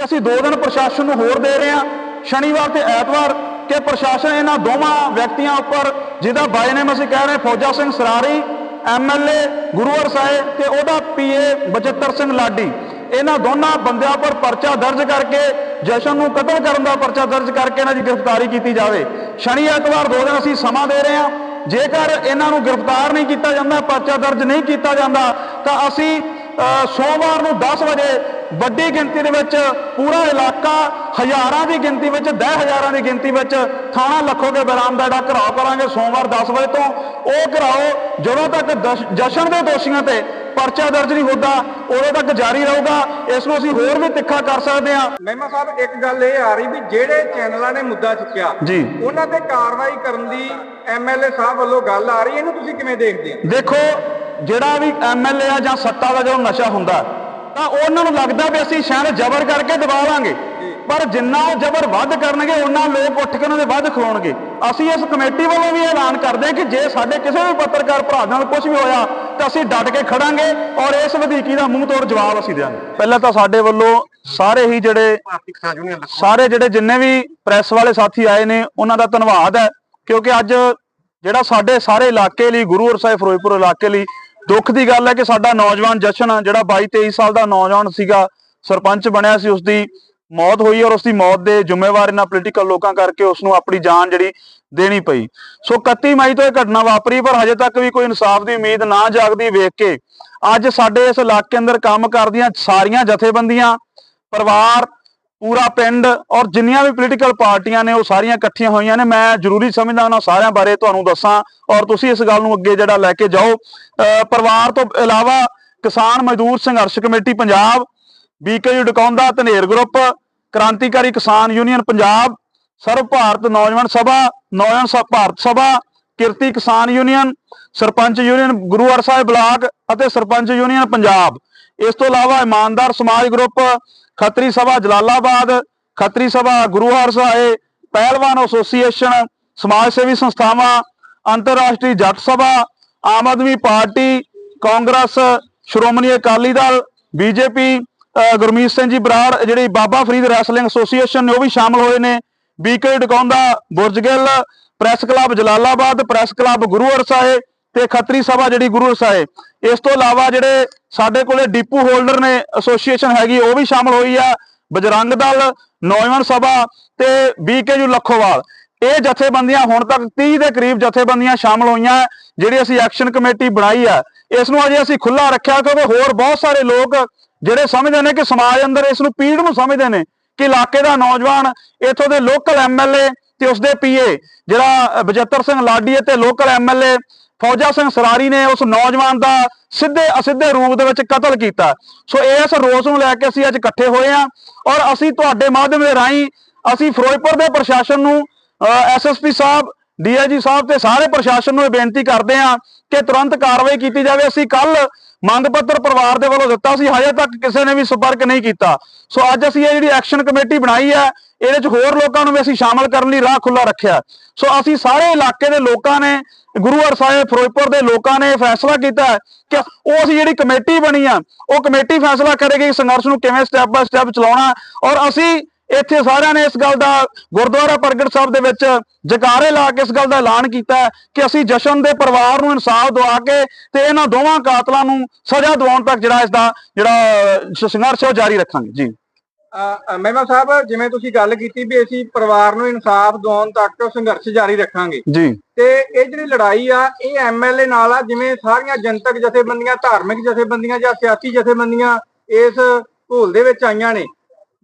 ਕਿ ਅਸੀਂ ਦੋ ਦਿਨ ਪ੍ਰਸ਼ਾਸਨ ਨੂੰ ਹੋਰ ਦੇ ਰਹੇ ਹਾਂ, ਸ਼ਨੀਵਾਰ ਤੇ ਐਤਵਾਰ, ਕਿ ਪ੍ਰਸ਼ਾਸਨ ਇਹਨਾਂ ਦੋਵਾਂ ਵਿਅਕਤੀਆਂ ਉੱਪਰ, ਜਿਹਦਾ ਬਾਈ ਨੇਮ ਅਸੀਂ ਕਹਿ ਰਹੇ ਫੌਜਾ ਸਿੰਘ ਸਰਾਰੀ, ਐਮਐਲਏ ਗੁਰੂਵਰ ਸਾਹਿਬ ਤੇ ਉਹਦਾ ਪੀਏ ਬਚਿੱਤਰ ਸਿੰਘ ਲਾਡੀ। ਇਹਨਾਂ ਦੋਨਾਂ ਬੰਦਿਆਂ ਉੱਪਰ ਪਰਚਾ ਦਰਜ ਕਰਕੇ, ਜਸ਼ਨ ਨੂੰ ਕਤਲ ਕਰਨ ਦਾ ਪਰਚਾ ਦਰਜ ਕਰਕੇ ਇਹਨਾਂ ਦੀ ਗ੍ਰਿਫਤਾਰੀ ਕੀਤੀ ਜਾਵੇ। ਸ਼ਨੀ ਐਤਵਾਰ ਦੋ ਦਿਨ ਅਸੀਂ ਸਮਾਂ ਦੇ ਰਹੇ ਹਾਂ। ਜੇਕਰ ਇਹਨਾਂ ਨੂੰ ਗ੍ਰਿਫਤਾਰ ਨਹੀਂ ਕੀਤਾ ਜਾਂਦਾ, ਪਰਚਾ ਦਰਜ ਨਹੀਂ ਕੀਤਾ ਜਾਂਦਾ, ਤਾਂ ਅਸੀਂ ਸੋਮਵਾਰ ਨੂੰ 10 ਵਜੇ ਵੱਡੀ ਗਿਣਤੀ ਦੇ ਵਿੱਚ ਪੂਰਾ ਇਲਾਕਾ ਹਜ਼ਾਰਾਂ ਦੀ ਗਿਣਤੀ ਵਿੱਚ 10 ਹਜ਼ਾਰਾਂ ਦੀ ਗਿਣਤੀ ਵਿੱਚ ਥਾਣਾ ਲੱਖੋਗੇ ਬਰਾਮ ਦਾ ਜਿਹੜਾ ਘਰਾਓ ਕਰਾਂਗੇ ਸੋਮਵਾਰ 10 ਵਜੇ ਤੋਂ। ਉਹ ਘਰਾਓ ਜਦੋਂ ਤੱਕ ਜਸ਼ਨ ਦੇ ਦੋਸ਼ੀਆਂ ਤੇ ਪਰਚਾ ਦਰਜ ਨਹੀਂ ਹੁੰਦਾ ਉਦੋਂ ਤੱਕ ਜਾਰੀ ਰਹੂਗਾ। ਇਸ ਨੂੰ ਅਸੀਂ ਹੋਰ ਵੀ ਤਿੱਖਾ ਕਰ ਸਕਦੇ ਹਾਂ। ਮਹਿਮਾ ਸਾਹਿਬ ਇੱਕ ਗੱਲ ਇਹ ਆ ਰਹੀ ਵੀ ਜਿਹੜੇ ਚੈਨਲਾਂ ਨੇ ਮੁੱਦਾ ਚੁੱਕਿਆ ਜੀ। ਉਹਨਾਂ ਤੇ ਕਾਰਵਾਈ ਕਰਨ ਦੀ ਐਮਐਲਏ ਸਾਹਿਬ ਵੱਲੋਂ ਗੱਲ ਆ ਰਹੀ ਇਹਨੂੰ ਤੁਸੀਂ ਕਿਵੇਂ ਦੇਖਦੇ ਹੋ? ਦੇਖੋ ਜਿਹੜਾ ਵੀ ਐਮਐਲਏ ਆ ਜਾਂ ਸੱਤਾ ਦਾ ਜਦੋਂ ਨਸ਼ਾ ਹੁੰਦਾ, ਤਾਂ ਉਹਨਾਂ ਨੂੰ ਲੱਗਦਾ ਵੀ ਅਸੀਂ ਸ਼ਾਇਦ ਜ਼ਬਰ ਕਰਕੇ ਦਬਾ ਲਾਂਗੇ। ਪਰ ਜਿੰਨਾ ਉਹ ਜ਼ਬਰ ਵੱਧ ਕਰਨਗੇ, ਉਹਨਾਂ ਲੋਕ ਉੱਠ ਕੇ ਉਹਨਾਂ ਦੇ ਵੱਧ ਖਲੋਣਗੇ। ਅਸੀਂ ਇਸ ਕਮੇਟੀ ਵੱਲੋਂ ਵੀ ਐਲਾਨ ਕਰਦੇ ਹਾਂ ਕਿ ਜੇ ਸਾਡੇ ਕਿਸੇ ਵੀ ਪੱਤਰਕਾਰ ਭਰਾ ਨਾਲ ਕੁਝ ਵੀ ਹੋਇਆ, ਤਾਂ ਅਸੀਂ ਡਟ ਕੇ ਖੜਾਂਗੇ ਔਰ ਇਸ ਵਧੀਕੀ ਦਾ ਮੂੰਹ ਤੋੜ ਜਵਾਬ ਅਸੀਂ ਦੇਵਾਂਗੇ। ਪਹਿਲਾਂ ਤਾਂ ਸਾਡੇ ਵੱਲੋਂ ਸਾਰੇ ਹੀ ਜਿਹੜੇ ਸਾਰੇ ਜਿਹੜੇ ਜਿੰਨੇ ਵੀ ਪ੍ਰੈਸ ਵਾਲੇ ਸਾਥੀ ਆਏ ਨੇ, ਉਹਨਾਂ ਦਾ ਧੰਨਵਾਦ ਹੈ। ਕਿਉਂਕਿ ਅੱਜ ਜਿਹੜਾ ਸਾਡੇ ਸਾਰੇ ਇਲਾਕੇ ਲਈ, ਗੁਰੂ ਸਾਹਿਬ ਫਿਰੋਜ਼ਪੁਰ ਇਲਾਕੇ ਲਈ ਦੁੱਖ ਦੀ ਗੱਲ ਹੈ ਕਿ ਸਾਡਾ ਨੌਜਵਾਨ ਜਸ਼ਨ ਜਿਹੜਾ 22 23 ਸਾਲ ਦਾ ਨੌਜਵਾਨ ਸੀਗਾ, ਸਰਪੰਚ ਬਣਿਆ ਸੀ ਉਸ ਦੀ ਮੌਤ ਹੋਈ ਔਰ ਉਸ ਦੀ ਮੌਤ ਦੇ ਜ਼ਿੰਮੇਵਾਰ ਇਹਨਾਂ ਪੋਲੀਟੀਕਲ ਲੋਕਾਂ ਕਰਕੇ ਉਸ ਨੂੰ ਆਪਣੀ ਜਾਨ ਜਿਹੜੀ ਦੇਣੀ ਪਈ। ਸੋ 31 ਮਈ ਤੋਂ ਇਹ ਘਟਨਾ ਵਾਪਰੀ, ਪਰ ਹਜੇ ਤੱਕ ਵੀ ਕੋਈ ਇਨਸਾਫ ਦੀ ਉਮੀਦ ਨਾ ਜਾਗਦੀ ਵੇਖ ਕੇ ਅੱਜ ਸਾਡੇ ਇਸ ਇਲਾਕੇ ਅੰਦਰ ਕੰਮ ਕਰਦੀਆਂ ਸਾਰੀਆਂ ਜਥੇਬੰਦੀਆਂ, ਪਰਿਵਾਰ ਪੂਰਾ ਪਿੰਡ ਔਰ ਜਿੰਨੀਆਂ ਵੀ ਪੋਲੀਟੀਕਲ ਪਾਰਟੀਆਂ ਨੇ ਉਹ ਸਾਰੀਆਂ ਇਕੱਠੀਆਂ ਹੋਈਆਂ ਨੇ। ਮੈਂ ਜ਼ਰੂਰੀ ਸਮਝਦਾ ਉਹਨਾਂ ਸਾਰਿਆਂ ਬਾਰੇ ਤੁਹਾਨੂੰ ਦੱਸਾਂ ਔਰ ਤੁਸੀਂ ਇਸ ਗੱਲ ਨੂੰ ਅੱਗੇ ਜਿਹੜਾ ਲੈ ਕੇ ਜਾਓ। ਅਹ ਪਰਿਵਾਰ ਤੋਂ ਇਲਾਵਾ Kisan Mazdoor Sangharsh committee Punjab BKU Dakaunda Dhaner group Krantikari Kisan union Punjab, ਸਰਵ ਭਾਰਤ ਨੌਜਵਾਨ ਸਭਾ, ਨੌਜਵਾਨ ਸ- Bharat Sabha, Kirti Kisan union, sarpanch union Guruvar Sahib block ਅਤੇ ਸਰਪੰਚ ਯੂਨੀਅਨ ਪੰਜਾਬ। ਇਸ ਤੋਂ ਇਲਾਵਾ ਇਮਾਨਦਾਰ ਸਮਾਜ ਗਰੁੱਪ ਖੱਤਰੀ ਸਭਾ ਜਲਾਲਾਬਾਦ, ਖੱਤਰੀ ਸਭਾ ਗੁਰੂਵਾਰ ਸਾਹਿਬ ਪਹਿਲਵਾਨ ਐਸੋਸੀਏਸ਼ਨ ਸਮਾਜ ਸੇਵੀ ਸੰਸਥਾਵਾਂ, ਅੰਤਰਰਾਸ਼ਟਰੀ ਜੱਟ ਸਭਾ, ਆਮ ਆਦਮੀ ਪਾਰਟੀ, ਕਾਂਗਰਸ, ਸ਼੍ਰੋਮਣੀ ਅਕਾਲੀ ਦਲ, ਬੀਜੇਪੀ ਗੁਰਮੀਤ ਸਿੰਘ ਜੀ ਬਰਾੜ, ਜਿਹੜੀ ਬਾਬਾ ਫਰੀਦ ਰੈਸਲਿੰਗ ਐਸੋਸੀਏਸ਼ਨ ਨੇ ਉਹ ਵੀ ਸ਼ਾਮਲ ਹੋਏ ਨੇ। BK Dakaunda Burjgill press club Jalalabad, press club Guruvar Sahib ਤੇ ਖੱਤਰੀ ਸਭਾ ਜਿਹੜੀ ਗੁਰੂ ਸਾਹਿਬ, ਇਸ ਤੋਂ ਇਲਾਵਾ ਜਿਹੜੇ ਸਾਡੇ ਕੋਲੇ ਡੀਪੂ ਹੋਲਡਰ ਨੇ ਐਸੋਸੀਏਸ਼ਨ ਹੈਗੀ, ਉਹ ਵੀ ਸ਼ਾਮਲ ਹੋਈ ਆ, ਬਜਰੰਗ ਦਲ, ਨੌਜਵਾਨ ਸਭਾ ਤੇ ਬੀਕੇਯੂ ਲੱਖੋਵਾਲ। ਇਹ ਜਥੇਬੰਦੀਆਂ ਹੁਣ ਤੱਕ 30 ਦੇ ਕਰੀਬ ਜਥੇਬੰਦੀਆਂ ਸ਼ਾਮਲ ਹੋਈਆਂ, ਜਿਹੜੀ ਅਸੀਂ ਐਕਸ਼ਨ ਕਮੇਟੀ ਬਣਾਈ ਹੈ ਇਸ ਨੂੰ ਅਜੇ ਅਸੀਂ ਖੁੱਲਾ ਰੱਖਿਆ, ਕਿਉਂਕਿ ਹੋਰ ਬਹੁਤ ਸਾਰੇ ਲੋਕ ਜਿਹੜੇ ਸਮਝਦੇ ਨੇ ਕਿ ਸਮਾਜ ਅੰਦਰ ਇਸ ਨੂੰ ਪੀੜ ਨੂੰ ਸਮਝਦੇ ਨੇ, ਕਿ ਇਲਾਕੇ ਦਾ ਨੌਜਵਾਨ ਇੱਥੋਂ ਦੇ ਲੋਕਲ ਐਮਐਲਏ ਤੇ ਉਸਦੇ ਪੀਏ ਜਿਹੜਾ ਬਜੱਤਰ ਸਿੰਘ ਲਾਡੀ ਤੇ ਲੋਕਲ ਐਮਐਲਏ ਫੌਜਾ ਸਿੰਘ ਸਰਾਰੀ ਨੇ ਉਸ ਨੌਜਵਾਨ ਦਾ ਸਿੱਧੇ ਅਸਿੱਧੇ ਰੂਪ ਦੇ ਵਿੱਚ ਕਤਲ ਕੀਤਾ। ਸੋ ਇਸ ਰੋਸ ਨੂੰ ਲੈ ਕੇ ਅਸੀਂ ਅੱਜ ਇਕੱਠੇ ਹੋਏ ਹਾਂ ਔਰ ਅਸੀਂ ਤੁਹਾਡੇ ਮਾਧਿਅਮ ਦੇ ਰਾਹੀਂ ਅਸੀਂ ਫਿਰੋਜ਼ਪੁਰ ਦੇ ਪ੍ਰਸ਼ਾਸਨ ਨੂੰ ਐਸਐਸਪੀ ਸਾਹਿਬ ਡੀਆਈਜੀ ਸਾਹਿਬ ਤੇ ਸਾਰੇ ਪ੍ਰਸ਼ਾਸਨ ਨੂੰ ਇਹ ਬੇਨਤੀ ਕਰਦੇ ਹਾਂ ਕਿ ਤੁਰੰਤ ਕਾਰਵਾਈ ਕੀਤੀ ਜਾਵੇ। ਅਸੀਂ ਕੱਲ ਮੰਗ ਪੱਤਰ ਪਰਿਵਾਰ ਦੇ ਵੱਲੋਂ ਦਿੱਤਾ ਸੀ, ਹਜੇ ਤੱਕ ਕਿਸੇ ਨੇ ਵੀ ਸੰਪਰਕ ਨਹੀਂ ਕੀਤਾ। ਸੋ ਅੱਜ ਅਸੀਂ ਇਹ ਜਿਹੜੀ ਐਕਸ਼ਨ ਕਮੇਟੀ ਬਣਾਈ ਹੈ, ਇਹਦੇ 'ਚ ਹੋਰ ਲੋਕਾਂ ਨੂੰ ਵੀ ਅਸੀਂ ਸ਼ਾਮਲ ਕਰਨ ਲਈ ਰਾਹ ਖੁੱਲਾ ਰੱਖਿਆ। ਸੋ ਅਸੀਂ ਸਾਰੇ ਇਲਾਕੇ ਦੇ ਲੋਕਾਂ ਨੇ ਗੁਰੂ ਹਰ ਸਾਹਿਬ ਫਿਰੋਜ਼ਪੁਰ ਦੇ ਲੋਕਾਂ ਨੇ ਫੈਸਲਾ ਕੀਤਾ ਕਿ ਉਹ ਅਸੀਂ ਜਿਹੜੀ ਕਮੇਟੀ ਬਣੀ ਆ, ਉਹ ਕਮੇਟੀ ਫੈਸਲਾ ਕਰੇਗੀ ਸੰਘਰਸ਼ ਨੂੰ ਕਿਵੇਂ ਸਟੈਪ ਬਾय ਸਟੈਪ ਚਲਾਉਣਾ ਔਰ ਅਸੀਂ ਇੱਥੇ ਸਾਰਿਆਂ ਨੇ ਇਸ ਗੱਲ ਦਾ ਗੁਰਦੁਆਰਾ ਪ੍ਰਗਟ ਸਾਹਿਬ ਦੇ ਵਿੱਚ ਜਕਾਰੇ ਲਾ ਕੇ ਇਸ ਗੱਲ ਦਾ ਐਲਾਨ ਕੀਤਾ ਕਿ ਅਸੀਂ ਜਸ਼ਨ ਦੇ ਪਰਿਵਾਰ ਨੂੰ ਇਨਸਾਫ ਦਿਵਾ ਕੇ ਤੇ ਇਹਨਾਂ ਦੋਵਾਂ ਕਾਤਲਾਂ ਨੂੰ ਸਜ਼ਾ ਦਿਵਾਉਣ ਤੱਕ ਜਿਹੜਾ ਇਸ ਦਾ ਜਿਹੜਾ ਸੰਘਰਸ਼ ਹੈ ਉਹ ਜਾਰੀ ਰੱਖਾਂਗੇ। ਜੀ। ਮਹਿਮਾ ਸਾਹਿਬ ਜਿਵੇਂ ਤੁਸੀਂ ਗੱਲ ਕੀਤੀ ਵੀ ਅਸੀਂ ਪਰਿਵਾਰ ਨੂੰ ਇਨਸਾਫ ਦਿਵਾਉਣ ਤੱਕ ਸੰਘਰਸ਼ ਜਾਰੀ ਰੱਖਾਂਗੇ। ਜੀ। ਤੇ ਇਹ ਜਿਹੜੀ ਲੜਾਈ ਆ ਇਹ ਐਮਐਲਏ ਨਾਲ ਆ ਜਿਵੇਂ ਸਾਰੀਆਂ ਜਨਤਕ ਜਥੇਬੰਦੀਆਂ ਧਾਰਮਿਕ ਜਥੇਬੰਦੀਆਂ ਜਾਂ ਸਿਆਸੀ ਜਥੇਬੰਦੀਆਂ ਇਸ ਘੋਲ ਦੇ ਵਿੱਚ ਆਈਆਂ ਨੇ।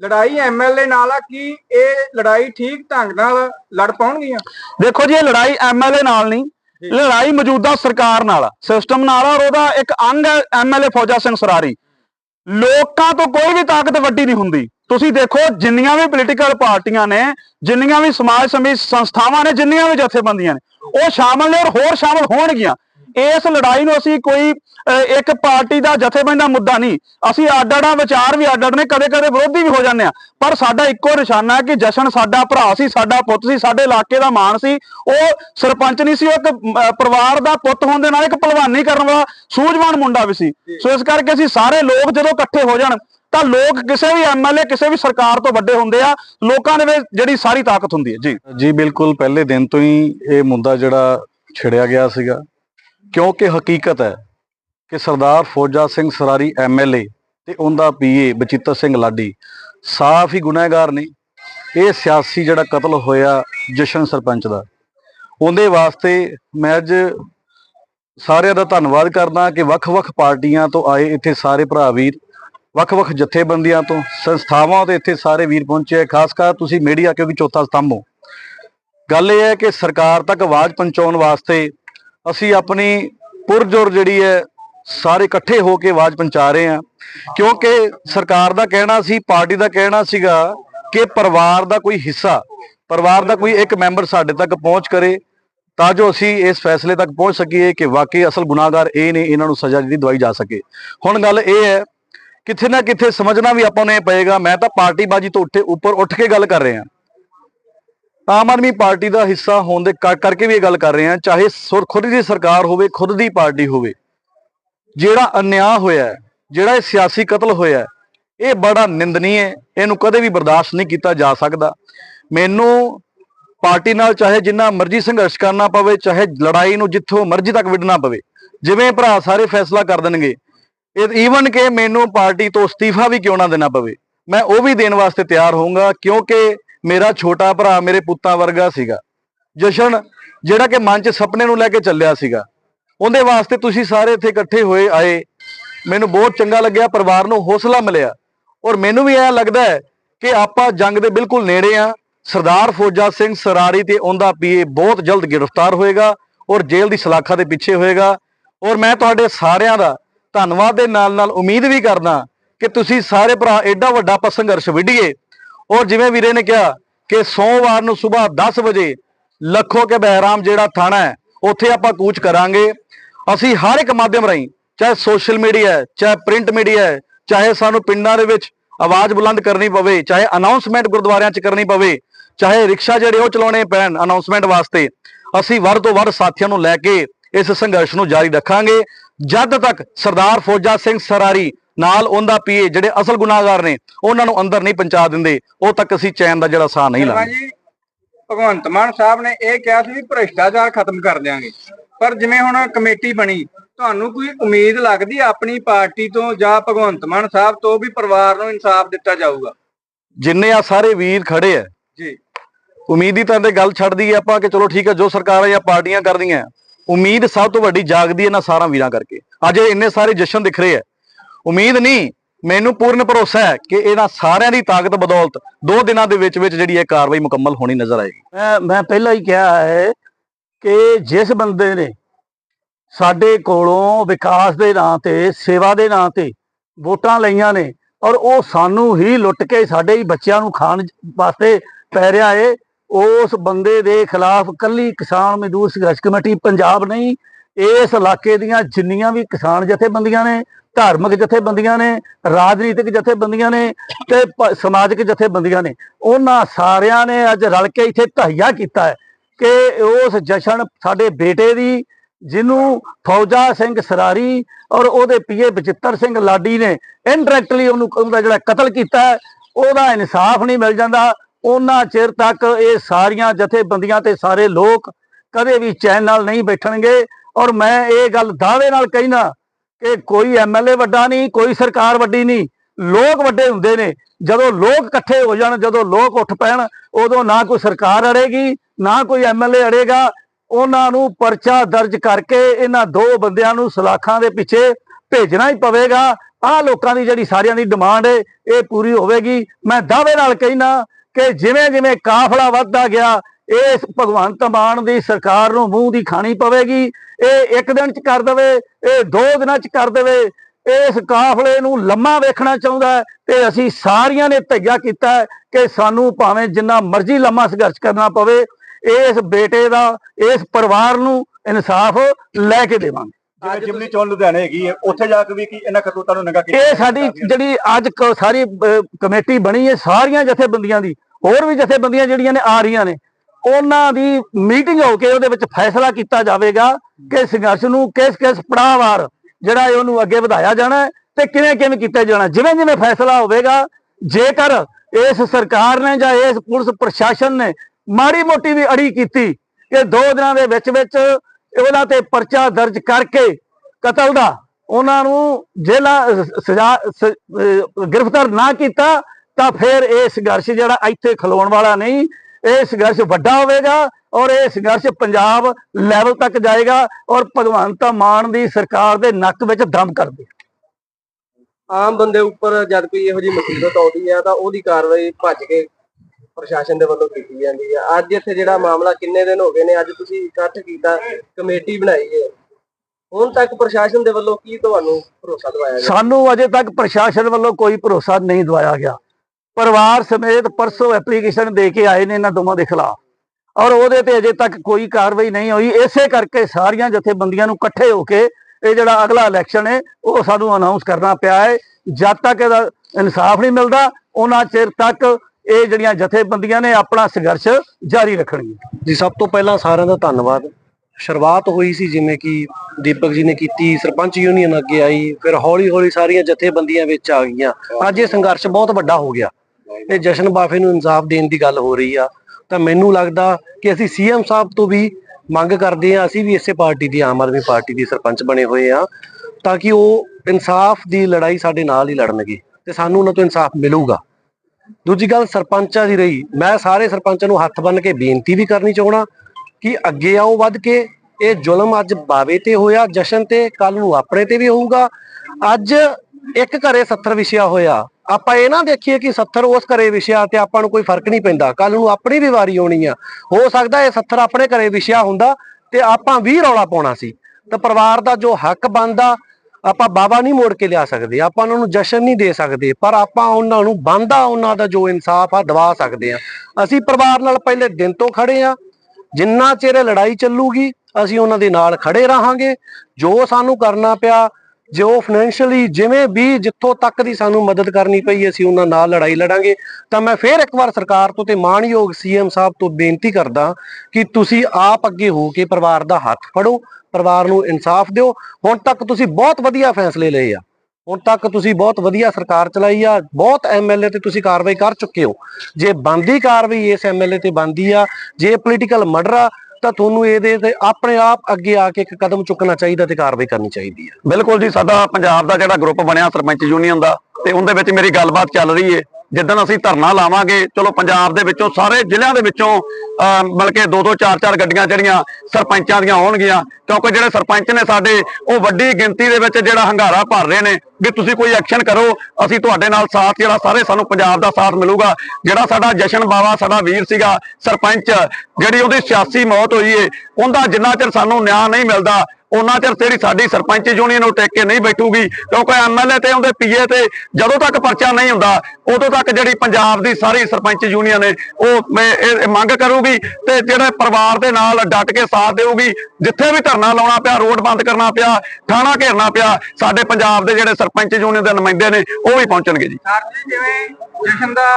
ਲੜਾਈ ਐਮਐਲਏ ਨਾਲ ਆ ਕੀ ਇਹ ਲੜਾਈ ਠੀਕ ਢੰਗ ਨਾਲ ਲੜ ਪਾਉਣਗੀਆਂ? ਦੇਖੋ ਜੀ ਇਹ ਲੜਾਈ ਐਮਐਲਏ ਨਾਲ ਨਹੀਂ। ਲੜਾਈ ਮੌਜੂਦਾ ਸਰਕਾਰ ਨਾਲ ਆ। ਸਿਸਟਮ ਨਾਲ ਆ ਔਰ ਉਹਦਾ ਇੱਕ ਅੰਗ ਐਮਐਲਏ ਫੌਜਾ ਸਿੰਘ ਸਰਾਰੀ। ਲੋਕਾਂ ਤੋਂ ਕੋਈ ਵੀ ਤਾਕਤ ਵੱਡੀ ਨਹੀਂ ਹੁੰਦੀ। ਤੁਸੀਂ ਦੇਖੋ, ਜਿੰਨੀਆਂ ਵੀ ਪੋਲੀਟੀਕਲ ਪਾਰਟੀਆਂ ਨੇ, ਜਿੰਨੀਆਂ ਵੀ ਸਮਾਜ ਸੇਵੀ ਸੰਸਥਾਵਾਂ ਨੇ, ਜਿੰਨੀਆਂ ਵੀ ਜਥੇਬੰਦੀਆਂ ਨੇ, ਉਹ ਸ਼ਾਮਲ ਨੇ ਔਰ ਹੋਰ ਸ਼ਾਮਲ ਹੋਣਗੀਆਂ। ਇਸ ਲੜਾਈ ਨੂੰ ਅਸੀਂ ਕੋਈ ਇੱਕ ਪਾਰਟੀ ਦਾ ਜਥੇਬੰਦੀ ਦਾ ਮੁੱਦਾ ਨਹੀਂ। ਅਸੀਂ ਆਡੜਾ ਵਿਚਾਰ ਵੀ ਆਡੜ ਨੇ ਕਦੇ ਕਦੇ ਵਿਰੋਧੀ ਵੀ ਹੋ ਜਾਂਦੇ ਆ ਪਰ ਸਾਡਾ ਇੱਕੋ ਨਿਸ਼ਾਨਾ ਹੈ ਕਿ ਜਸ਼ਨ ਸਾਡਾ ਭਰਾ ਸੀ, ਸਾਡਾ ਪੁੱਤ ਸੀ, ਸਾਡੇ ਇਲਾਕੇ ਦਾ ਮਾਣ ਸੀ। ਉਹ ਸਰਪੰਚ ਨਹੀਂ ਸੀ, ਉਹ ਇੱਕ ਪਰਿਵਾਰ ਦਾ ਪੁੱਤ ਹੋਣ ਦੇ ਨਾਲ ਇੱਕ ਭਲਵਾਨੀ ਕਰਨ ਵਾਲਾ ਸੂਝਵਾਨ ਮੁੰਡਾ ਵੀ ਸੀ। ਸੋ ਇਸ ਕਰਕੇ ਅਸੀਂ ਸਾਰੇ ਲੋਕ ਜਦੋਂ ਇਕੱਠੇ ਹੋ ਜਾਣ ਤਾਂ ਲੋਕ ਕਿਸੇ ਵੀ ਐਮਐਲਏ ਕਿਸੇ ਵੀ ਸਰਕਾਰ ਤੋਂ ਵੱਡੇ ਹੁੰਦੇ ਆ, ਲੋਕਾਂ ਦੇ ਵਿੱਚ ਜਿਹੜੀ ਸਾਰੀ ਤਾਕਤ ਹੁੰਦੀ ਹੈ। ਜੀ। ਜੀ, ਬਿਲਕੁਲ, ਪਹਿਲੇ ਦਿਨ ਤੋਂ ਹੀ ਇਹ ਮੁੱਦਾ ਜਿਹੜਾ ਛਿੜਿਆ ਗਿਆ ਸੀਗਾ, ਕਿਉਂਕਿ ਹਕੀਕਤ ਹੈ ਕਿ ਸਰਦਾਰ ਫੌਜਾ ਸਿੰਘ ਸਰਾਰੀ ਐਮਐਲਏ ਤੇ ਉਹਦਾ ਪੀਏ ਬਚਿੱਤਰ ਸਿੰਘ ਲਾਡੀ ਸਾਫ਼ ਹੀ ਗੁਨਾਹਗਾਰ ਨੇ। ਇਹ ਸਿਆਸੀ ਜਿਹੜਾ ਕਤਲ ਹੋਇਆ ਜਸ਼ਨ ਸਰਪੰਚ ਦਾ, ਉਹਦੇ ਵਾਸਤੇ ਮੈਂ ਅੱਜ ਸਾਰਿਆਂ ਦਾ ਧੰਨਵਾਦ ਕਰਦਾ ਕਿ ਵੱਖ-ਵੱਖ ਪਾਰਟੀਆਂ ਤੋਂ ਆਏ ਇੱਥੇ ਸਾਰੇ ਭਰਾ ਵੀਰ ਵੱਖ-ਵੱਖ ਜਥੇਬੰਦੀਆਂ ਤੋਂ ਸੰਸਥਾਵਾਂ ਤੋਂ ਇੱਥੇ ਸਾਰੇ ਵੀਰ ਪਹੁੰਚੇ ਖਾਸ ਕਰ ਤੁਸੀਂ ਮੀਡੀਆ ਕਿਉਂਕਿ ਚੌਥਾ ਸਤੰਭ ਹੋ। ਗੱਲ ਇਹ ਹੈ ਕਿ ਸਰਕਾਰ ਤੱਕ ਆਵਾਜ਼ ਪਹੁੰਚਾਉਣ ਵਾਸਤੇ ਅਸੀਂ ਆਪਣੀ ਪੁਰਜੋਰ ਜਿਹੜੀ ਹੈ, ਸਾਰੇ ਇਕੱਠੇ ਹੋ ਕੇ ਆਵਾਜ਼ ਪਹੁੰਚਾ ਰਹੇ ਹਾਂ। ਕਿਉਂਕਿ ਸਰਕਾਰ ਦਾ ਕਹਿਣਾ ਸੀ, ਪਾਰਟੀ ਦਾ ਕਹਿਣਾ ਸੀਗਾ ਕਿ ਪਰਿਵਾਰ ਦਾ ਕੋਈ ਹਿੱਸਾ, ਪਰਿਵਾਰ ਦਾ ਕੋਈ ਇੱਕ ਮੈਂਬਰ ਸਾਡੇ ਤੱਕ ਪਹੁੰਚ ਕਰੇ ਤਾਂ ਜੋ ਅਸੀਂ ਇਸ ਫੈਸਲੇ ਤੱਕ ਪਹੁੰਚ ਸਕੀਏ ਕਿ ਵਾਕਈ ਅਸਲ ਗੁਨਾਹਗਾਰ ਇਹ ਨੇ, ਇਹਨਾਂ ਨੂੰ ਸਜ਼ਾ ਜਿਹੜੀ ਦਵਾਈ ਜਾ ਸਕੇ। ਹੁਣ ਗੱਲ ਇਹ ਹੈ ਕਿਥੇ ਨਾ ਕਿਥੇ ਸਮਝਣਾ ਵੀ ਆਪਾਂ ਨੂੰ ਇਹ ਪਏਗਾ। ਮੈਂ ਤਾਂ ਪਾਰਟੀਬਾਜ਼ੀ ਤੋਂ ਉੱਠੇ ਉੱਪਰ ਉੱਠ ਕੇ ਗੱਲ ਕਰ ਰਿਹਾ। ਆਮ ਆਦਮੀ ਪਾਰਟੀ ਦਾ ਹਿੱਸਾ ਹੋਣ ਦੇ ਕਰ- ਕਰਕੇ ਵੀ ਇਹ ਗੱਲ ਕਰ ਰਹੇ ਹਾਂ। ਚਾਹੇ ਸੁਰ- ਖੁਦ ਦੀ ਸਰਕਾਰ ਹੋਵੇ, ਖੁਦ ਦੀ ਪਾਰਟੀ ਹੋਵੇ। ਜਿਹੜਾ ਅਨਿਆਂ ਹੋਇਆ ਜਿਹੜਾ ਇਹ ਸਿਆਸੀ ਕਤਲ ਹੋਇਆ ਇਹ ਬੜਾ ਨਿੰਦਨੀय ਹੈ ਇਹਨੂੰ ਕਦੇ ਵੀ ਬਰਦਾਸ਼ਤ ਨਹੀਂ ਕੀਤਾ ਜਾ ਸਕਦਾ। ਮੈਨੂੰ ਪਾਰਟੀ ਨਾਲ ਚਾਹੇ ਜਿੰਨਾ ਮਰਜ਼ੀ ਸੰਘਰਸ਼ ਕਰਨਾ ਪਵੇ, ਚਾਹੇ ਲੜਾਈ ਨੂੰ ਜਿੱਥੋਂ ਮਰਜ਼ੀ ਤੱਕ ਵਿੜਨਾ ਪਵੇ। ਜਿਵੇਂ ਭਰਾ ਸਾਰੇ ਫੈਸਲਾ ਕਰ ਦੇਣਗੇ। ਈਵਨ ਕਿ ਮੈਨੂੰ ਪਾਰਟੀ ਤੋਂ ਅਸਤੀਫਾ ਵੀ ਕਿਉਂ ਨਾ ਦੇਣਾ ਪਵੇ? ਮੈਂ ਉਹ ਵੀ ਦੇਣ ਵਾਸਤੇ ਤਿਆਰ ਹੋਊਂਗਾ, ਕਿਉਂਕਿ ਮੇਰਾ ਛੋਟਾ ਭਰਾ ਮੇਰੇ ਪੁੱਤਾਂ ਵਰਗਾ ਸੀਗਾ। ਜਸ਼ਨ, ਜਿਹੜਾ ਕਿ ਮਨ 'ਚ ਸੁਪਨੇ ਨੂੰ ਲੈ ਕੇ ਚੱਲਿਆ ਸੀਗਾ। ਉਹਦੇ ਵਾਸਤੇ ਤੁਸੀਂ ਸਾਰੇ ਇੱਥੇ ਇਕੱਠੇ ਹੋਏ ਆਏ। ਮੈਨੂੰ ਬਹੁਤ ਚੰਗਾ ਲੱਗਿਆ, ਪਰਿਵਾਰ ਨੂੰ ਹੌਸਲਾ ਮਿਲਿਆ। ਔਰ ਮੈਨੂੰ ਵੀ ਇਹ ਲੱਗਦਾ ਹੈ ਕਿ ਆਪਾਂ ਜੰਗ ਦੇ ਬਿਲਕੁਲ ਨੇੜੇ ਆ। ਸਰਦਾਰ ਫੌਜਾ ਸਿੰਘ ਸਰਾਰੀ ਤੇ ਉਹਦਾ ਪੀਏ ਬਹੁਤ ਜਲਦ ਗ੍ਰਿਫਤਾਰ ਹੋਏਗਾ ਔਰ ਜੇਲ੍ਹ ਦੀ ਸਲਾਖਾ ਦੇ ਪਿੱਛੇ ਹੋਏਗਾ। ਔਰ ਮੈਂ ਤੁਹਾਡੇ ਸਾਰਿਆਂ ਦਾ ਧੰਨਵਾਦ ਦੇ ਨਾਲ ਨਾਲ ਉਮੀਦ ਵੀ ਕਰਦਾ ਕਿ ਤੁਸੀਂ ਸਾਰੇ ਭਰਾ ਐਡਾ ਵੱਡਾ ਆਪਾਂ ਸੰਘਰਸ਼ ਵਿੱਢੀਏ। ਔਰ ਜਿਵੇਂ ਵੀਰੇ ਨੇ ਕਿਹਾ ਕਿ ਸੋਮਵਾਰ ਨੂੰ ਸਵੇਰ 10 ਵਜੇ ਲੱਖੋ ਕੇ ਬਹਿਰਾਮ ਜਿਹੜਾ ਥਾਣਾ ਹੈ, ਉੱਥੇ ਆਪਾਂ ਕੂਚ ਕਰਾਂਗੇ। ਅਸੀਂ ਹਰ ਇੱਕ ਮਾਧਿਅਮ ਰਾਹੀਂ, ਚਾਹੇ ਸੋਸ਼ਲ ਮੀਡੀਆ ਹੈ, ਚਾਹੇ ਪ੍ਰਿੰਟ ਮੀਡੀਆ ਹੈ, ਚਾਹੇ ਸਾਨੂੰ ਪਿੰਡਾਂ ਦੇ ਵਿੱਚ ਆਵਾਜ਼ ਬੁਲੰਦ ਕਰਨੀ ਪਵੇ, ਚਾਹੇ ਅਨਾਉਂਸਮੈਂਟ ਗੁਰਦੁਆਰਿਆਂ 'ਚ ਕਰਨੀ ਪਵੇ, ਚਾਹੇ ਰਿਕਸ਼ਾ ਜਿਹੜੇ ਉਹ ਚਲਾਉਣੇ ਪੈਣ ਅਨਾਉਂਸਮੈਂਟ ਵਾਸਤੇ, ਅਸੀਂ ਵੱਧ ਤੋਂ ਵੱਧ ਸਾਥੀਆਂ ਨੂੰ ਲੈ ਕੇ ਇਸ ਸੰਘਰਸ਼ ਨੂੰ ਜਾਰੀ ਰੱਖਾਂਗੇ। ਜਦ ਤੱਕ ਸਰਦਾਰ ਫੌਜਾ ਸਿੰਘ ਸਰਾਰੀ ਨਾਲ ਉਹਦਾ ਪੀਏ ਜਿਹੜੇ ਅਸਲ ਗੁਨਾਹਗਾਰ ਨੇ ਉਹਨਾਂ ਨੂੰ ਅੰਦਰ ਨਹੀਂ ਪਹੁੰਚਾ ਦਿੰਦੇ ਉਹ ਤੱਕ ਅਸੀਂ ਚੈਨ ਦਾ ਜਿਹੜਾ ਸਾਹ ਨਹੀਂ ਲਾਂਗੇ। ਭਗਵੰਤ ਮਾਨ ਸਾਹਿਬ ਨੇ ਇਹ ਕਿਹਾ ਸੀ ਵੀ ਭ੍ਰਿਸ਼ਟਾਚਾਰ ਖਤਮ ਕਰ ਦਿਆਂਗੇ। ਪਰ ਜਿਵੇਂ ਹੁਣ ਕਮੇਟੀ ਬਣੀ ਤੁਹਾਨੂੰ ਕੋਈ ਉਮੀਦ ਲੱਗਦੀ ਆਪਣੀ ਪਾਰਟੀ ਤੋਂ ਜਾਂ ਭਗਵੰਤ ਮਾਨ ਸਾਹਿਬ ਤੋਂ ਵੀ ਪਰਿਵਾਰ ਨੂੰ ਇਨਸਾਫ ਦਿੱਤਾ ਜਾਊਗਾ? ਜਿੰਨੇ ਆ ਸਾਰੇ ਵੀਰ ਖੜੇ ਆ ਜੀ। ਉਮੀਦ ਹੀ ਤਾਂ ਤੇ ਗੱਲ ਛੱਡਦੀ ਆਪਾਂ ਕਿ ਚਲੋ ਠੀਕ ਹੈ ਜੋ ਸਰਕਾਰਾਂ ਜਾਂ ਪਾਰਟੀਆਂ ਕਰਦੀਆਂ ਉਮੀਦ ਸਭ ਤੋਂ ਵੱਡੀ ਜਾਗਦੀ ਇਹਨਾਂ ਸਾਰਾ ਵੀਰਾਂ ਕਰਕੇ। ਅੱਜ ਇੰਨੇ ਸਾਰੇ ਜਸ਼ਨ ਦਿਖ ਰਹੇ ਆ ਉਮੀਦ ਨਹੀਂ, ਮੈਨੂੰ ਪੂਰਨ ਭਰੋਸਾ ਹੈ ਕਿ ਇਹਨਾਂ ਸਾਰਿਆਂ ਦੀ ਤਾਕਤ, ਬਦੌਲਤ ਦੋ ਦਿਨਾਂ ਦੇ ਵਿੱਚ ਵਿੱਚ ਜਿਹੜੀ ਇਹ ਕਾਰਵਾਈ ਮੁਕੰਮਲ ਹੋਣੀ ਨਜ਼ਰ ਆਏਗੀ। ਮੈਂ ਮੈਂ ਪਹਿਲਾਂ ਹੀ ਕਿਹਾ ਹੈ ਕਿ ਜਿਸ ਬੰਦੇ ਨੇ ਸਾਡੇ ਕੋਲੋਂ ਵਿਕਾਸ ਦੇ ਨਾਂ ਤੇ, ਸੇਵਾ ਦੇ ਨਾਂ ਤੇ ਵੋਟਾਂ ਲਈਆਂ ਨੇ ਔਰ ਉਹ ਸਾਨੂੰ ਹੀ ਲੁੱਟ ਕੇ ਸਾਡੇ ਹੀ ਬੱਚਿਆਂ ਨੂੰ ਖਾਣ ਵਾਸਤੇ ਪੈ ਰਿਹਾ ਏ ਉਸ ਬੰਦੇ ਦੇ ਖਿਲਾਫ ਕੱਲੀ ਕਿਸਾਨ ਮਜ਼ਦੂਰ ਸੰਘਰਸ਼ ਕਮੇਟੀ ਪੰਜਾਬ ਨਹੀਂ, ਇਸ ਇਲਾਕੇ ਦੀਆਂ ਜਿੰਨੀਆਂ ਵੀ ਕਿਸਾਨ ਜਥੇਬੰਦੀਆਂ ਨੇ, ਧਾਰਮਿਕ ਜਥੇਬੰਦੀਆਂ ਨੇ, ਰਾਜਨੀਤਿਕ ਜਥੇਬੰਦੀਆਂ ਨੇ ਤੇ ਸਮਾਜਿਕ ਜਥੇਬੰਦੀਆਂ ਨੇ, ਉਹਨਾਂ ਸਾਰਿਆਂ ਨੇ ਅੱਜ ਰਲ ਕੇ ਇੱਥੇ ਧਾਈਆ ਕੀਤਾ ਹੈ ਕਿ ਉਸ ਜਸ਼ਨ ਸਾਡੇ ਬੇਟੇ ਦੀ, ਜਿਹਨੂੰ ਫੌਜਾ ਸਿੰਘ ਸਰਾਰੀ ਔਰ ਉਹਦੇ ਪੀਏ ਬਚਿੱਤਰ ਸਿੰਘ ਲਾਡੀ ਨੇ ਇਨਡਾਇਰੈਕਟਲੀ ਉਹਨੂੰ ਉਹਦਾ ਜਿਹੜਾ ਕਤਲ ਕੀਤਾ ਉਹਦਾ ਇਨਸਾਫ ਨਹੀਂ ਮਿਲ ਜਾਂਦਾ ਉਹਨਾਂ ਚਿਰ ਤੱਕ ਇਹ ਸਾਰੀਆਂ ਜਥੇਬੰਦੀਆਂ ਤੇ ਸਾਰੇ ਲੋਕ ਕਦੇ ਵੀ ਚੈਨ ਨਾਲ ਨਹੀਂ ਬੈਠਣਗੇ। ਔਰ ਮੈਂ ਇਹ ਗੱਲ ਦਾਅਵੇ ਨਾਲ ਕਹਿਣਾ ਕਿ ਕੋਈ ਐਮਐਲਏ ਵੱਡਾ ਨਹੀਂ, ਕੋਈ ਸਰਕਾਰ ਵੱਡੀ ਨਹੀਂ, ਲੋਕ ਵੱਡੇ ਹੁੰਦੇ ਨੇ। ਜਦੋਂ ਲੋਕ ਇਕੱਠੇ ਹੋ ਜਾਣ, ਜਦੋਂ ਲੋਕ ਉੱਠ ਪੈਣ, ਉਦੋਂ ਨਾ ਕੋਈ ਸਰਕਾਰ ਅੜੇਗੀ, ਨਾ ਕੋਈ ਐਮਐਲਏ ਅੜੇਗਾ। ਉਹਨਾਂ ਨੂੰ ਪਰਚਾ ਦਰਜ ਕਰਕੇ ਇਹਨਾਂ ਦੋ ਬੰਦਿਆਂ ਨੂੰ ਸਲਾਖਾਂ ਦੇ ਪਿੱਛੇ ਭੇਜਣਾ ਹੀ ਪਵੇਗਾ। ਆਹ ਲੋਕਾਂ ਦੀ ਜਿਹੜੀ ਸਾਰਿਆਂ ਦੀ ਡਿਮਾਂਡ ਏ, ਇਹ ਪੂਰੀ ਹੋਵੇਗੀ। ਮੈਂ ਦਾਅਵੇ ਨਾਲ ਕਹਿਣਾ ਕਿ ਜਿਵੇਂ ਜਿਵੇਂ ਕਾਫਲਾ ਵੱਧਦਾ ਗਿਆ, ਇਸ ਭਗਵੰਤ ਮਾਨ ਦੀ ਸਰਕਾਰ ਨੂੰ ਮੂੰਹ ਦੀ ਖਾਣੀ ਪਵੇਗੀ। ਇਹ ਇੱਕ ਦਿਨ ਚ ਕਰ ਦੇਵੇ, ਇਹ ਦੋ ਦਿਨਾਂ ਚ ਕਰ ਦੇਵੇ। ਇਸ ਕਾਫਲੇ ਨੂੰ ਲੰਮਾ ਵੇਖਣਾ ਚਾਹੁੰਦਾ ਹੈ ਤੇ ਅਸੀਂ ਸਾਰੀਆਂ ਨੇ ਧੱਜਾ ਕੀਤਾ ਕਿ ਸਾਨੂੰ ਭਾਵੇਂ ਜਿੰਨਾ ਮਰਜ਼ੀ ਲੰਮਾ ਸੰਘਰਸ਼ ਕਰਨਾ ਪਵੇ, ਇਸ ਬੇਟੇ ਦਾ, ਇਸ ਪਰਿਵਾਰ ਨੂੰ ਇਨਸਾਫ ਲੈ ਕੇ ਦੇਵਾਂਗੇ। ਜਿਵੇਂ ਜਿਮਨੀ ਚੋਣ ਲੁਧਿਆਣੇ ਹੈਗੀ ਹੈ ਉੱਥੇ ਜਾ ਕੇ ਵੀ ਕੀ ਇਹਨਾਂ ਕਰਤੂਤਾਂ ਨੂੰ ਨੰਗਾ ਇਹ ਸਾਡੀ ਜਿਹੜੀ ਅੱਜ ਸਾਰੀ ਕਮੇਟੀ ਬਣੀ ਹੈ ਸਾਰੀਆਂ ਜਥੇਬੰਦੀਆਂ ਦੀ ਹੋਰ ਵੀ ਜਥੇਬੰਦੀਆਂ ਜਿਹੜੀਆਂ ਨੇ ਆ ਰਹੀਆਂ ਨੇ ਉਹਨਾਂ ਦੀ ਮੀਟਿੰਗ ਹੋ ਕੇ ਉਹਦੇ ਵਿੱਚ ਫੈਸਲਾ ਕੀਤਾ ਜਾਵੇਗਾ ਕਿ ਸੰਘਰਸ਼ ਨੂੰ ਕਿਸ ਕਿਸ ਪੜਾਅਵਾਰ ਜਿਹੜਾ ਉਹਨੂੰ ਅੱਗੇ ਵਧਾਇਆ ਜਾਣਾ ਤੇ ਕਿਵੇਂ ਕਿਵੇਂ ਕੀਤਾ ਜਾਣਾ ਜਿਵੇਂ ਜਿਵੇਂ ਫੈਸਲਾ ਹੋਵੇਗਾ ਜੇਕਰ ਇਸ ਸਰਕਾਰ ਨੇ ਜਾਂ ਇਸ ਪੁਲਿਸ ਪ੍ਰਸ਼ਾਸਨ ਨੇ ਮਾੜੀ ਮੋਟੀ ਵੀ ਅੜੀ ਕੀਤੀ ਕਿ ਦੋ ਦਿਨਾਂ ਦੇ ਵਿੱਚ ਵਿੱਚ ਉਹਨਾਂ ਤੇ ਪਰਚਾ ਦਰਜ ਕਰਕੇ ਕਤਲ ਦਾ ਉਹਨਾਂ ਨੂੰ ਜੇਲਾ ਸਜ਼ਾ ਗ੍ਰਿਫਤਾਰ ਨਾ ਕੀਤਾ, ਤਾਂ ਫਿਰ ਇਹ ਸੰਘਰਸ਼ ਜਿਹੜਾ ਇੱਥੇ ਖਲੋਣ ਵਾਲਾ ਨਹੀਂ, ਇਹ ਸੰਘਰਸ਼ ਵੱਡਾ ਹੋਵੇਗਾ ਔਰ ਇਹ ਸੰਘਰਸ਼ ਪੰਜਾਬ ਲੈਵਲ ਤੱਕ ਜਾਏਗਾ ਔਰ ਭਗਵੰਤ ਮਾਨ ਦੀ ਸਰਕਾਰ ਦੇ ਨੱਕ ਵਿੱਚ ਦਮ ਕਰਦੇ ਆਮ ਬੰਦੇ ਉੱਪਰ ਜਦ ਕੋਈ ਇਹੋ ਜਿਹੀ ਮੁਸੀਬਤ ਆਉਂਦੀ ਹੈ ਤਾਂ ਉਹਦੀ ਕਾਰਵਾਈ ਭੱਜ ਕੇ ਪ੍ਰਸ਼ਾਸਨ ਦੇ ਵੱਲੋਂ ਕੀਤੀ ਜਾਂਦੀ ਹੈ ਅੱਜ ਇੱਥੇ ਜਿਹੜਾ ਮਾਮਲਾ ਕਿੰਨੇ ਦਿਨ ਹੋ ਗਏ ਨੇ, ਅੱਜ ਤੁਸੀਂ ਇਕੱਠ ਕੀਤਾ, ਕਮੇਟੀ ਬਣਾਈ ਹੈ। ਹੁਣ ਤੱਕ ਪ੍ਰਸ਼ਾਸਨ ਦੇ ਵੱਲੋਂ ਕੀ ਤੁਹਾਨੂੰ ਭਰੋਸਾ ਦਿਵਾਇਆ ਗਿਆ? ਸਾਨੂੰ ਅਜੇ ਤੱਕ ਪ੍ਰਸ਼ਾਸਨ ਵੱਲੋਂ ਕੋਈ ਭਰੋਸਾ ਨਹੀਂ ਦਵਾਇਆ ਗਿਆ। ਪਰਿਵਾਰ ਸਮੇਤ ਪਰਸੋਂ ਐਪਲੀਕੇਸ਼ਨ ਦੇ ਕੇ ਆਏ ਨੇ ਇਹਨਾਂ ਦੋਵਾਂ ਦੇ ਖਿਲਾਫ। ਔਰ ਉਹਦੇ ਤੇ ਅਜੇ ਤੱਕ ਕੋਈ ਕਾਰਵਾਈ ਨਹੀਂ ਹੋਈ। ਇਸੇ ਕਰਕੇ ਸਾਰੀਆਂ ਜਥੇਬੰਦੀਆਂ ਨੂੰ ਇਕੱਠੇ ਹੋ ਕੇ ਇਹ ਜਿਹੜਾ ਅਗਲਾ ਇਲੈਕਸ਼ਨ ਹੈ, ਉਹ ਸਾਨੂੰ ਅਨਾਉਂਸ ਕਰਨਾ ਪਿਆ ਹੈ। ਜਦ ਤੱਕ ਇਹਦਾ ਇਨਸਾਫ ਨਹੀਂ ਮਿਲਦਾ, ਉਹਨਾਂ ਚਿਰ ਤੱਕ ਇਹ ਜਿਹੜੀਆਂ ਜਥੇਬੰਦੀਆਂ ਨੇ ਆਪਣਾ ਸੰਘਰਸ਼ ਜਾਰੀ ਰੱਖਣਗੀਆਂ ਜੀ, ਸਭ ਤੋਂ ਪਹਿਲਾਂ ਸਾਰਿਆਂ ਦਾ ਧੰਨਵਾਦ। ਸ਼ੁਰੂਆਤ ਹੋਈ ਸੀ ਜਿਵੇਂ ਕਿ ਦੀਪਕ ਜੀ ਨੇ ਕੀਤੀ, ਸਰਪੰਚ ਯੂਨੀਅਨ ਅੱਗੇ ਆਈ, ਫਿਰ ਹੌਲੀ ਹੌਲੀ ਸਾਰੀਆਂ ਜਥੇਬੰਦੀਆਂ ਵਿੱਚ ਆ ਗਈਆਂ। ਅੱਜ ਇਹ ਸੰਘਰਸ਼ ਬਹੁਤ ਵੱਡਾ ਹੋ ਗਿਆ। ਇਹ ਜਸ਼ਨ ਬਾਫੇ ਨੂੰ ਇਨਸਾਫ ਦੇਣ ਦੀ ਗੱਲ ਹੋ ਰਹੀ ਆ। ਤਾਂ ਮੈਨੂੰ ਲੱਗਦਾ ਕਿ ਅਸੀਂ ਸੀਐਮ ਸਾਹਿਬ ਤੋਂ ਵੀ ਮੰਗ ਕਰਦੇ ਆ ਅਸੀਂ ਵੀ ਇਸੇ ਪਾਰਟੀ ਦੀ, ਆਮ ਆਦਮੀ ਪਾਰਟੀ ਦੀ ਸਰਪੰਚ ਬਣੇ ਹੋਏ ਆ ਤਾਂ ਕਿ ਉਹ ਇਨਸਾਫ ਦੀ ਲੜਾਈ ਸਾਡੇ ਨਾਲ ਹੀ ਲੜਨਗੇ ਤੇ ਸਾਨੂੰ ਉਹਨਾਂ ਤੋਂ ਇਨਸਾਫ ਮਿਲੂਗਾ। ਦੂਜੀ ਗੱਲ ਸਰਪੰਚਾਂ ਦੀ ਰਹੀ। ਮੈਂ ਸਾਰੇ ਸਰਪੰਚਾਂ ਨੂੰ ਹੱਥ ਬੰਨ ਕੇ ਬੇਨਤੀ ਵੀ ਕਰਨੀ ਚਾਹਣਾ ਕਿ ਅੱਗੇ ਆਓ ਵੱਧ ਕੇ। ਇਹ ਜ਼ੁਲਮ ਅੱਜ ਬਾਵੇ ਤੇ ਹੋਇਆ, ਜਸ਼ਨ ਤੇ ਕੱਲ ਨੂੰ ਆਪਣੇ ਤੇ ਵੀ ਹੋਊਗਾ। ਅੱਜ ਇੱਕ ਘਰੇ 70 ਵਿਸ਼ਿਆ ਹੋਇਆ। ਆਪਾਂ ਇਹ ਨਾ ਦੇਖੀਏ ਕਿ 70 ਉਸ ਘਰੇ ਵਿਸ਼ਿਆ ਤੇ ਆਪਾਂ ਨੂੰ ਕੋਈ ਫ਼ਰਕ ਨਹੀਂ ਪੈਂਦਾ। ਕੱਲ ਨੂੰ ਆਪਣੀ ਵੀ ਵਾਰੀ ਆਉਣੀ ਆ। ਹੋ ਸਕਦਾ ਇਹ 70 ਆਪਣੇ ਘਰੇ ਵਿਸ਼ਿਆ ਹੁੰਦਾ ਤੇ ਆਪਾਂ ਵੀ ਰੌਲਾ ਪਾਉਣਾ ਸੀ। ਤਾਂ ਪਰਿਵਾਰ ਦਾ ਜੋ ਹੱਕ ਬਣਦਾ ਆਪਾਂ ਬਾਬਾ ਨਹੀਂ ਮੋੜ ਕੇ ਲਿਆ ਸਕਦੇ, ਆਪਾਂ ਉਹਨਾਂ ਨੂੰ ਜਸ਼ਨ ਨਹੀਂ ਦੇ ਸਕਦੇ, ਪਰ ਆਪਾਂ ਉਹਨਾਂ ਨੂੰ ਬੰਦਾ ਉਹਨਾਂ ਦਾ ਜੋ ਇਨਸਾਫ ਆ ਦਵਾ ਸਕਦੇ ਆ। ਅਸੀਂ ਪਰਿਵਾਰ ਨਾਲ ਪਹਿਲੇ ਦਿਨ ਤੋਂ ਖੜੇ ਆ, ਜਿੰਨਾ ਚਿਰ ਲੜਾਈ ਚੱਲੂਗੀ, ਅਸੀਂ ਉਹਨਾਂ ਦੇ ਨਾਲ ਖੜੇ ਰਹਾਂਗੇ। ਜੋ ਸਾਨੂੰ ਕਰਨਾ ਪਿਆ, ਜੋ ਫਾਈਨੈਂਸ਼ੀਅਲੀ ਜਿਵੇਂ ਵੀ ਜਿੱਥੋਂ ਤੱਕ ਦੀ ਸਾਨੂੰ ਮਦਦ ਕਰਨੀ ਪਈ, ਅਸੀਂ ਉਹਨਾਂ ਨਾਲ ਲੜਾਈ ਲੜਾਂਗੇ। ਤਾਂ ਮੈਂ ਫੇਰ ਇੱਕ ਵਾਰ ਸਰਕਾਰ ਤੋਂ ਤੇ ਮਾਣਯੋਗ ਸੀਐਮ ਸਾਹਿਬ ਤੋਂ ਬੇਨਤੀ ਕਰਦਾ ਕਿ ਤੁਸੀਂ ਆਪ ਅੱਗੇ ਹੋ ਕੇ ਪਰਿਵਾਰ ਦਾ ਹੱਥ ਫੜੋ ਪਰਿਵਾਰ ਨੂੰ ਇਨਸਾਫ ਦਿਓ। ਹੁਣ ਤੱਕ ਤੁਸੀਂ ਬਹੁਤ ਵਧੀਆ ਫੈਸਲੇ ਲਏ ਆ। ਹੁਣ ਤੱਕ ਤੁਸੀਂ ਬਹੁਤ ਵਧੀਆ ਸਰਕਾਰ ਚਲਾਈ ਆ। ਬਹੁਤ ਐਮਐਲਏ ਤੇ ਤੁਸੀਂ ਕਾਰਵਾਈ ਕਰ ਚੁੱਕੇ ਹੋ। ਜੇ ਬੰਦੀ ਕਾਰਵਾਈ ਇਸ ਐਮਐਲਏ ਤੇ ਬੰਦੀ ਆ, ਜੇ ਪੋਲੀਟੀਕਲ ਮਰਡਰ ਆ, ਤਾਂ ਤੁਹਾਨੂੰ ਇਹਦੇ ਤੇ ਆਪਣੇ ਆਪ ਅੱਗੇ ਆ ਕੇ ਇੱਕ ਕਦਮ ਚੁੱਕਣਾ ਚਾਹੀਦਾ ਤੇ ਕਾਰਵਾਈ ਕਰਨੀ ਚਾਹੀਦੀ ਹੈ ਬਿਲਕੁਲ ਜੀ, ਸਾਡਾ ਪੰਜਾਬ ਦਾ ਜਿਹੜਾ ਗਰੁੱਪ ਬਣਿਆ ਸਰਪੰਚ ਯੂਨੀਅਨ ਦਾ, ਤੇ ਉਹਦੇ ਵਿੱਚ ਮੇਰੀ ਗੱਲਬਾਤ ਚੱਲ ਰਹੀ ਏ। ਜਿੱਦਣ ਅਸੀਂ ਧਰਨਾ ਲਾਵਾਂਗੇ ਚਲੋ ਪੰਜਾਬ ਦੇ ਵਿੱਚੋਂ ਸਾਰੇ ਜ਼ਿਲ੍ਹਿਆਂ ਦੇ ਵਿੱਚੋਂ ਅਹ, ਮਤਲਬ ਦੋ ਦੋ ਚਾਰ ਚਾਰ ਗੱਡੀਆਂ ਜਿਹੜੀਆਂ ਸਰਪੰਚਾਂ ਦੀਆਂ ਹੋਣਗੀਆਂ ਕਿਉਂਕਿ ਜਿਹੜੇ ਸਰਪੰਚ ਨੇ ਸਾਡੇ ਉਹ ਵੱਡੀ ਗਿਣਤੀ ਦੇ ਵਿੱਚ ਜਿਹੜਾ ਹੰਗਾਰਾ ਭਰ ਰਹੇ ਨੇ ਵੀ ਤੁਸੀਂ ਕੋਈ ਐਕਸ਼ਨ ਕਰੋ ਅਸੀਂ ਤੁਹਾਡੇ ਨਾਲ ਸਾਥ ਜਿਹੜਾ ਸਾਰੇ ਸਾਨੂੰ ਪੰਜਾਬ ਦਾ ਸਾਥ ਮਿਲੂਗਾ। ਜਿਹੜਾ ਸਾਡਾ ਜਸ਼ਨ ਬਾਵਾ ਸਾਡਾ ਵੀਰ ਸੀਗਾ ਸਰਪੰਚ ਜਿਹੜੀ ਉਹਦੀ ਸਿਆਸੀ ਮੌਤ ਹੋਈ ਏ ਉਹਦਾ ਜਿੰਨਾ ਚਿਰ ਸਾਨੂੰ ਨਿਆਂ ਨਹੀਂ ਮਿਲਦਾ ਉਹਨਾਂ ਚਿਰ ਜਿਹੜੀ ਸਾਡੀ ਸਰਪੰਚ ਯੂਨੀਅਨ ਉਹ ਟੇਕ ਕੇ ਨਹੀਂ ਬੈਠੂਗੀ, ਕਿਉਂਕਿ ਐਮਐਲਏ ਤੇ ਉਹਦੇ ਪੀਏ ਤੇ ਜਦੋਂ ਤੱਕ ਪਰਚਾ ਨਹੀਂ ਹੁੰਦਾ, ਉਦੋਂ ਤੱਕ ਜਿਹੜੀ ਪੰਜਾਬ ਦੀ ਸਾਰੀ ਸਰਪੰਚ ਯੂਨੀਅਨ ਹੈ ਉਹ ਮੰਗ ਕਰੂਗੀ ਤੇ ਜਿਹੜੇ ਪਰਿਵਾਰ ਦੇ ਨਾਲ ਡਟ ਕੇ ਸਾਥ ਦੇਊਗੀ, ਜਿੱਥੇ ਵੀ ਧਰਨਾ ਲਾਉਣਾ ਪਿਆ, ਰੋਡ ਬੰਦ ਕਰਨਾ ਪਿਆ, ਥਾਣਾ ਘੇਰਨਾ ਪਿਆ, ਸਾਡੇ ਪੰਜਾਬ ਦੇ ਜਿਹੜੇ ਸਰਪੰਚ ਯੂਨੀਅਨ ਦੇ ਨੁਮਾਇੰਦੇ ਨੇ, ਉਹ ਵੀ ਪਹੁੰਚਣਗੇ ਜੀ। ਸਰ ਜੀ ਜਿਵੇਂ ਜਸ਼ਨ ਦਾ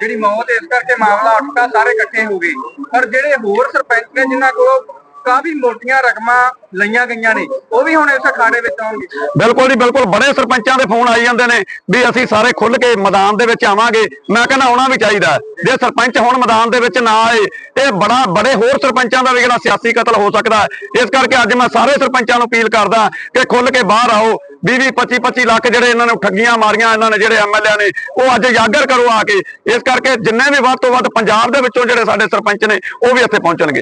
ਜਿਹੜੀ ਮੌਤ, ਇਸ ਕਰਕੇ ਮਾਮਲਾ ਉੱਠਾ ਸਾਰੇ ਇਕੱਠੇ ਹੋ ਗਏ। ਪਰ ਜਿਹੜੇ ਹੋਰ ਸਰਪੰਚ ਨੇ, ਜਿਨ੍ਹਾਂ ਕੋਲ ਕਾਫੀ ਮੋਟੀਆਂ ਰਕਮਾਂ ਲਈਆਂ ਗਈਆਂ ਨੇ। ਉਹ ਵੀ ਹੁਣ ਇਸ ਅਖਾੜੇ ਵਿੱਚ ਆਉਣਗੇ। ਬਿਲਕੁਲ ਜੀ, ਬਿਲਕੁਲ। ਬੜੇ ਸਰਪੰਚਾਂ ਦੇ ਫੋਨ ਆਈ ਜਾਂਦੇ ਨੇ ਵੀ ਅਸੀਂ ਸਾਰੇ ਖੁੱਲ ਕੇ ਮੈਦਾਨ ਦੇ ਵਿੱਚ ਆਵਾਂਗੇ। ਮੈਂ ਕਹਿੰਦਾ ਆਉਣਾ ਵੀ ਚਾਹੀਦਾ। ਜੇ ਸਰਪੰਚ ਹੁਣ ਮੈਦਾਨ ਦੇ ਵਿੱਚ ਨਾ ਆਏ, ਇਹ ਬੜਾ, ਬੜੇ ਹੋਰ ਸਰਪੰਚਾਂ ਦਾ ਵੀ ਜਿਹੜਾ ਸਿਆਸੀ ਕਤਲ ਹੋ ਸਕਦਾ। ਇਸ ਕਰਕੇ ਅੱਜ ਮੈਂ ਸਾਰੇ ਸਰਪੰਚਾਂ ਨੂੰ ਅਪੀਲ ਕਰਦਾ ਕਿ ਖੁੱਲ ਕੇ ਬਾਹਰ ਆਓ। 20 20 25 25 ਲੱਖ ਜਿਹੜੇ ਇਹਨਾਂ ਨੇ ਠੱਗੀਆਂ ਮਾਰੀਆਂ ਇਹਨਾਂ ਨੇ ਜਿਹੜੇ ਐਮਐਲਏ ਨੇ, ਉਹ ਅੱਜ ਜਾਗਰ ਕਰੋ ਆ ਕੇ। ਇਸ ਕਰਕੇ ਜਿੰਨੇ ਵੀ ਵੱਧ ਤੋਂ ਵੱਧ ਪੰਜਾਬ ਦੇ ਵਿੱਚੋਂ ਜਿਹੜੇ ਸਾਡੇ ਸਰਪੰਚ ਨੇ, ਉਹ ਵੀ ਇੱਥੇ ਪਹੁੰਚਣਗੇ।